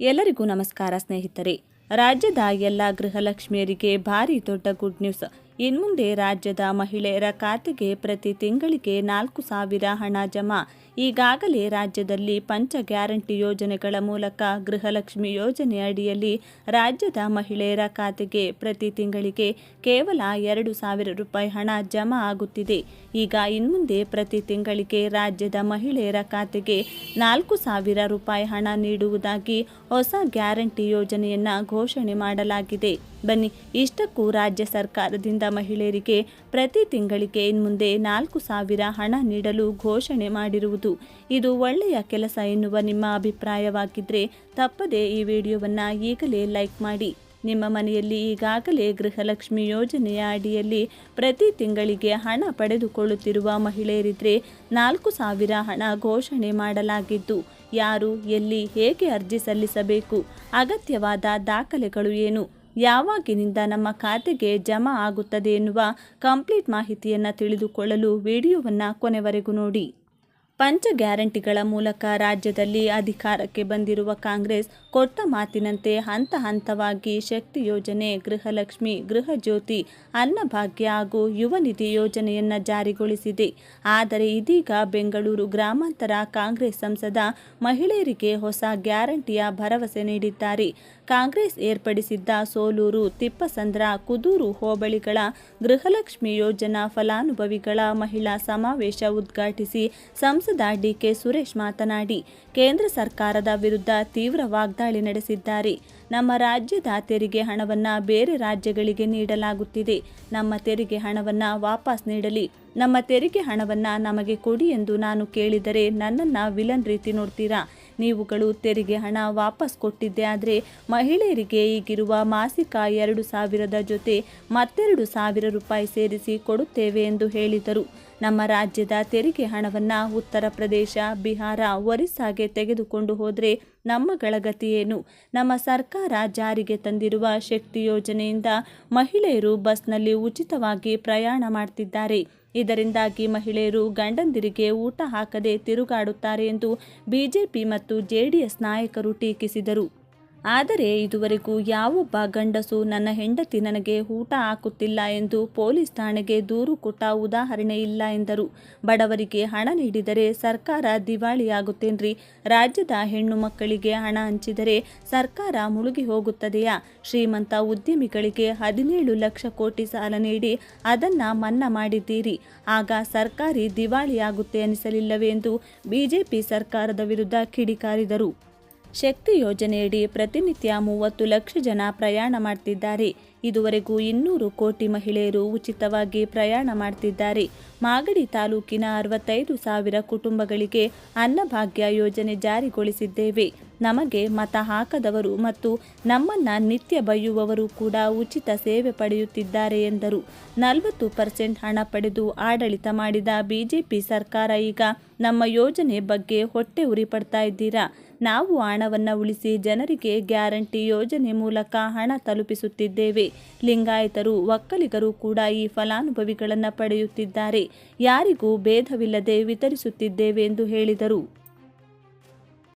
ಎಲ್ಲರಿಗೂ ನಮಸ್ಕಾರ ಸ್ನೇಹಿತರೆ. ರಾಜ್ಯದ ಎಲ್ಲ ಗೃಹಲಕ್ಷ್ಮಿಯರಿಗೆ ಭಾರಿ ದೊಡ್ಡ ಗುಡ್ ನ್ಯೂಸ್ ಇನ್ಮುಂದೆ ರಾಜ್ಯದ ಮಹಿಳೆಯರ ಖಾತೆಗೆ ಪ್ರತಿ ತಿಂಗಳಿಗೆ ನಾಲ್ಕು ಸಾವಿರ ಹಣ ಜಮಾ. ಈಗಾಗಲೇ ರಾಜ್ಯದಲ್ಲಿ ಪಂಚ ಗ್ಯಾರಂಟಿ ಯೋಜನೆಗಳ ಮೂಲಕ ಗೃಹಲಕ್ಷ್ಮಿ ಯೋಜನೆ ಅಡಿಯಲ್ಲಿ ರಾಜ್ಯದ ಮಹಿಳೆಯರ ಖಾತೆಗೆ ಪ್ರತಿ ತಿಂಗಳಿಗೆ ಕೇವಲ ಎರಡು ಸಾವಿರ ರೂಪಾಯಿ ಹಣ ಜಮಾ ಆಗುತ್ತಿದೆ. ಈಗ ಇನ್ಮುಂದೆ ಪ್ರತಿ ತಿಂಗಳಿಗೆ ರಾಜ್ಯದ ಮಹಿಳೆಯರ ಖಾತೆಗೆ ನಾಲ್ಕು ಸಾವಿರ ರೂಪಾಯಿ ಹಣ ನೀಡುವುದಾಗಿ ಹೊಸ ಗ್ಯಾರಂಟಿ ಯೋಜನೆಯನ್ನ ಘೋಷಣೆ ಮಾಡಲಾಗಿದೆ. ಬನ್ನಿ, ಇಷ್ಟಕ್ಕೂ ರಾಜ್ಯ ಸರ್ಕಾರದಿಂದ ಮಹಿಳೆಯರಿಗೆ ಪ್ರತಿ ತಿಂಗಳಿಗೆ ಇನ್ಮುಂದೆ ನಾಲ್ಕು ಸಾವಿರ ಹಣ ನೀಡಲು ಘೋಷಣೆ ಮಾಡಿರುವುದು ಇದು ಒಳ್ಳೆಯ ಕೆಲಸ ಎನ್ನುವ ನಿಮ್ಮ ಅಭಿಪ್ರಾಯವಾಗಿದ್ದರೆ ತಪ್ಪದೇ ಈ ವಿಡಿಯೋವನ್ನು ಈಗಲೇ ಲೈಕ್ ಮಾಡಿ. ನಿಮ್ಮ ಮನೆಯಲ್ಲಿ ಈಗಾಗಲೇ ಗೃಹಲಕ್ಷ್ಮಿ ಯೋಜನೆಯ ಅಡಿಯಲ್ಲಿ ಪ್ರತಿ ತಿಂಗಳಿಗೆ ಹಣ ಪಡೆದುಕೊಳ್ಳುತ್ತಿರುವ ಮಹಿಳೆಯರಿದ್ರೆ ನಾಲ್ಕು ಸಾವಿರ ಹಣ ಘೋಷಣೆ ಮಾಡಲಾಗಿದ್ದು, ಯಾರು, ಎಲ್ಲಿ, ಹೇಗೆ ಅರ್ಜಿ ಸಲ್ಲಿಸಬೇಕು, ಅಗತ್ಯವಾದ ದಾಖಲೆಗಳು ಏನು, ಯಾವಾಗಿನಿಂದ ನಮ್ಮ ಖಾತೆಗೆ ಜಮಾ ಆಗುತ್ತದೆ ಎನ್ನುವ ಕಂಪ್ಲೀಟ್ ಮಾಹಿತಿಯನ್ನು ತಿಳಿದುಕೊಳ್ಳಲು ವಿಡಿಯೋವನ್ನು ಕೊನೆವರೆಗೂ ನೋಡಿ. ಪಂಚ ಗ್ಯಾರಂಟಿಗಳ ಮೂಲಕ ರಾಜ್ಯದಲ್ಲಿ ಅಧಿಕಾರಕ್ಕೆ ಬಂದಿರುವ ಕಾಂಗ್ರೆಸ್ ಕೊಟ್ಟ ಮಾತಿನಂತೆ ಹಂತ ಹಂತವಾಗಿ ಶಕ್ತಿ ಯೋಜನೆ, ಗೃಹಲಕ್ಷ್ಮಿ ಗೃಹ ಜ್ಯೋತಿ ಅನ್ನಭಾಗ್ಯ ಹಾಗೂ ಯುವ ನಿಧಿ ಯೋಜನೆಯನ್ನು ಜಾರಿಗೊಳಿಸಿದೆ. ಆದರೆ ಇದೀಗ ಬೆಂಗಳೂರು ಗ್ರಾಮಾಂತರ ಕಾಂಗ್ರೆಸ್ ಸಂಸದ ಮಹಿಳೆಯರಿಗೆ ಹೊಸ ಗ್ಯಾರಂಟಿಯ ಭರವಸೆ ನೀಡಿದ್ದಾರೆ. ಕಾಂಗ್ರೆಸ್ ಏರ್ಪಡಿಸಿದ್ದ ಸೋಲೂರು, ತಿಪ್ಪಸಂದ್ರ, ಕುದೂರು ಹೋಬಳಿಗಳ ಗೃಹಲಕ್ಷ್ಮಿ ಯೋಜನಾ ಫಲಾನುಭವಿಗಳ ಮಹಿಳಾ ಸಮಾವೇಶ ಉದ್ಘಾಟಿಸಿ ಡಿಕೆ ಸುರೇಶ್ ಮಾತನಾಡಿ, ಕೇಂದ್ರ ಸರ್ಕಾರದ ವಿರುದ್ಧ ತೀವ್ರ ವಾಗ್ದಾಳಿ ನಡೆಸಿದ್ದಾರೆ. ನಮ್ಮ ರಾಜ್ಯದ ತೆರಿಗೆ ಹಣವನ್ನು ಬೇರೆ ರಾಜ್ಯಗಳಿಗೆ ನೀಡಲಾಗುತ್ತಿದೆ. ನಮ್ಮ ತೆರಿಗೆ ಹಣವನ್ನು ವಾಪಸ್ ನೀಡಲಿ. ನಮ್ಮ ತೆರಿಗೆ ಹಣವನ್ನು ನಮಗೆ ಕೊಡಿ ಎಂದು ನಾನು ಕೇಳಿದರೆ ನನ್ನನ್ನು ವಿಲನ್ ರೀತಿ ನೋಡ್ತೀರಾ? ನೀವುಗಳು ತೆರಿಗೆ ಹಣ ವಾಪಸ್ ಕೊಟ್ಟಿದ್ದೆ ಆದರೆ ಮಹಿಳೆಯರಿಗೆ ಈಗಿರುವ ಮಾಸಿಕ ಎರಡು ಸಾವಿರದ ಜೊತೆ ಮತ್ತೆರಡು ಸಾವಿರ ರೂಪಾಯಿ ಸೇರಿಸಿ ಕೊಡುತ್ತೇವೆ ಎಂದು ಹೇಳಿದರು. ನಮ್ಮ ರಾಜ್ಯದ ತೆರಿಗೆ ಹಣವನ್ನು ಉತ್ತರ ಪ್ರದೇಶ, ಬಿಹಾರ, ಒರಿಸ್ಸಾಗೆ ತೆಗೆದುಕೊಂಡು ಹೋದರೆ ನಮ್ಮ ಗಳಗತಿ ಏನು? ನಮ್ಮ ಸರ್ಕಾರ ಜಾರಿಗೆ ತಂದಿರುವ ಶಕ್ತಿ ಯೋಜನೆಯಿಂದ ಮಹಿಳೆಯರು ಬಸ್ನಲ್ಲಿ ಉಚಿತವಾಗಿ ಪ್ರಯಾಣ ಮಾಡ್ತಿದ್ದಾರೆ. ಇದರಿಂದಾಗಿ ಮಹಿಳೆಯರು ಗಂಡಂದಿರಿಗೆ ಊಟ ಹಾಕದೆ ತಿರುಗಾಡುತ್ತಾರೆ ಎಂದು ಬಿಜೆಪಿ ಮತ್ತು ಜೆಡಿಎಸ್ ನಾಯಕರು ಟೀಕಿಸಿದರು. ಆದರೆ ಇದುವರೆಗೂ ಯಾವೊಬ್ಬ ಗಂಡಸು ನನ್ನ ಹೆಂಡತಿ ನನಗೆ ಊಟ ಹಾಕುತ್ತಿಲ್ಲ ಎಂದು ಪೊಲೀಸ್ ಠಾಣೆಗೆ ದೂರು ಕೊಟ್ಟ ಉದಾಹರಣೆ ಇಲ್ಲ ಎಂದರು. ಬಡವರಿಗೆ ಹಣ ನೀಡಿದರೆ ಸರ್ಕಾರ ದಿವಾಳಿಯಾಗುತ್ತೇನ್ರಿ? ರಾಜ್ಯದ ಹೆಣ್ಣು ಮಕ್ಕಳಿಗೆ ಹಣ ಹಂಚಿದರೆ ಸರ್ಕಾರ ಮುಳುಗಿ ಹೋಗುತ್ತದೆಯಾ? ಶ್ರೀಮಂತ ಉದ್ಯಮಿಗಳಿಗೆ ಹದಿನೇಳು ಲಕ್ಷ ಕೋಟಿ ಸಾಲ ನೀಡಿ ಅದನ್ನ ಮನ್ನಾ ಮಾಡಿದ್ದೀರಿ. ಆಗ ಸರ್ಕಾರಿ ದಿವಾಳಿಯಾಗುತ್ತೆ ಅನಿಸಲಿಲ್ಲವೇ ಎಂದು ಬಿಜೆಪಿ ಸರ್ಕಾರದ ವಿರುದ್ಧ ಕಿಡಿಕಾರಿದರು. ಶಕ್ತಿ ಯೋಜನೆಯಡಿ ಪ್ರತಿನಿತ್ಯ ಮೂವತ್ತು ಲಕ್ಷ ಜನ ಪ್ರಯಾಣ ಮಾಡ್ತಿದ್ದಾರೆ. ಇದುವರೆಗೂ ಇನ್ನೂರು ಕೋಟಿ ಮಹಿಳೆಯರು ಉಚಿತವಾಗಿ ಪ್ರಯಾಣ ಮಾಡ್ತಿದ್ದಾರೆ. ಮಾಗಡಿ ತಾಲೂಕಿನ ಅರವತ್ತೈದು ಸಾವಿರ ಕುಟುಂಬಗಳಿಗೆ ಅನ್ನಭಾಗ್ಯ ಯೋಜನೆ ಜಾರಿಗೊಳಿಸಿದ್ದೇವೆ. ನಮಗೆ ಮತ ಹಾಕದವರು ಮತ್ತು ನಮ್ಮನ್ನ ನಿತ್ಯ ಬೈಯುವವರು ಕೂಡ ಉಚಿತ ಸೇವೆ ಪಡೆಯುತ್ತಿದ್ದಾರೆ ಎಂದರು. ನಲವತ್ತು ಪರ್ಸೆಂಟ್ ಹಣ ಪಡೆದು ಆಡಳಿತ ಮಾಡಿದ ಬಿಜೆಪಿ ಸರ್ಕಾರ ಈಗ ನಮ್ಮ ಯೋಜನೆ ಬಗ್ಗೆ ಹೊಟ್ಟೆ ಉರಿ ಪಡ್ತಾ ಇದ್ದೀರಾ? ನಾವು ಹಣವನ್ನು ಉಳಿಸಿ ಜನರಿಗೆ ಗ್ಯಾರಂಟಿ ಯೋಜನೆ ಮೂಲಕ ಹಣ ತಲುಪಿಸುತ್ತಿದ್ದೇವೆ. ಲಿಂಗಾಯತರು, ಒಕ್ಕಲಿಗರು ಕೂಡ ಈ ಫಲಾನುಭವಿಗಳನ್ನು ಪಡೆಯುತ್ತಿದ್ದಾರೆ. ಯಾರಿಗೂ ಭೇದವಿಲ್ಲದೆ ವಿತರಿಸುತ್ತಿದ್ದೇವೆ ಎಂದು ಹೇಳಿದರು.